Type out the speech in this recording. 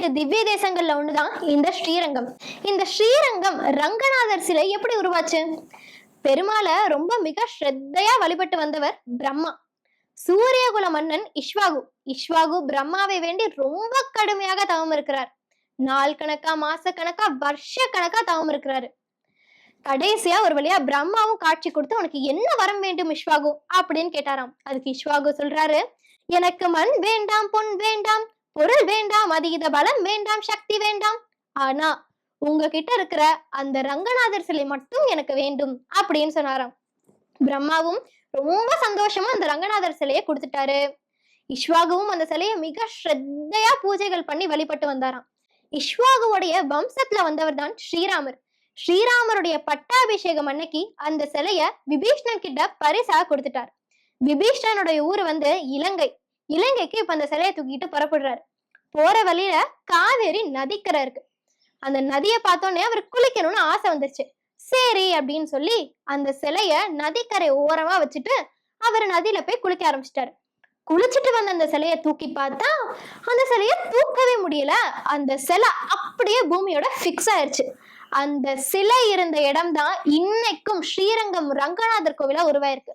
ஏழு திவ்ய தேசங்கள்ல ஒண்ணுதான் இந்த ஸ்ரீரங்கம். இந்த ஸ்ரீரங்கம் ரங்கநாதர் சிலை எப்படி உருவாச்சு? பெருமாளை ரொம்ப மிக ஸ்ரத்தையா வழிபட்டு வந்தவர் பிரம்மா. சூரியகுல மன்னன் இஷ்வாகு. இஷ்வாகு பிரம்மாவை வேண்டி ரொம்ப கடுமையாக தவம் இருக்கிறார். நாள் கணக்கா மாச கணக்கா வருஷ கணக்கா தவம் இருக்கிறாரு. கடைசியா ஒரு வழியா பிரம்மாவும் காட்சி கொடுத்து உனக்கு என்ன வரம் வேண்டும் இஷ்வாகு? அப்படின்னு கேட்டாராம். அதுக்கு இஷ்வாகு சொல்றாரு எனக்கு மண் வேண்டாம் பொன் வேண்டாம். பொருள் வேண்டாம் அதீத பலம் வேண்டாம் சக்தி வேண்டாம். ஆனா உங்ககிட்ட இருக்கிற அந்த ரங்கநாதர் சிலை மட்டும் எனக்கு வேண்டும் அப்படின்னு சொன்னாராம். பிரம்மாவும் ரொம்ப சந்தோஷமா அந்த ரங்கநாதர் சிலையை கொடுத்துட்டாரு. இஷ்வாகுவும் அந்த சிலையை மிக ஸ்ரத்தையா பூஜைகள் பண்ணி வழிபட்டு வந்தாராம். இஷ்வாகுவுடைய வம்சத்துல வந்தவர் தான் ஸ்ரீராமர். ஸ்ரீராமருடைய பட்டாபிஷேகம் அன்னைக்கு அந்த சிலைய விபீஷ்ணன் கிட்ட பரிசா கொடுத்துட்டார். விபீஷ்ணனுடைய ஊர் வந்து இலங்கை. இலங்கைக்கு இப்ப அந்த சிலையை தூக்கிட்டு புறப்படுறாரு. போற வழியில காவேரி நதிக்கரை இருக்கு. அந்த நதியை பார்த்தோன்னே அவர் குளிக்கணும்னு ஆசை வந்துருச்சு. சரி அப்படின்னு சொல்லி அந்த சிலைய நதிக்கரை ஓரமா வச்சுட்டு அவர் நதியில போய் குளிக்க ஆரம்பிச்சிட்டாரு. குளிச்சுட்டு வந்த அந்த சிலைய தூக்கி பார்த்தா அந்த சிலைய தூக்கவே முடியல. அந்த சிலை அப்படியே பூமியோட ஃபிக்ஸ் ஆயிருச்சு. அந்த சிலை இருந்த இடம் தான் இன்னைக்கும் ஸ்ரீரங்கம் ரங்கநாதர் கோவிலா உருவாயிருக்கு.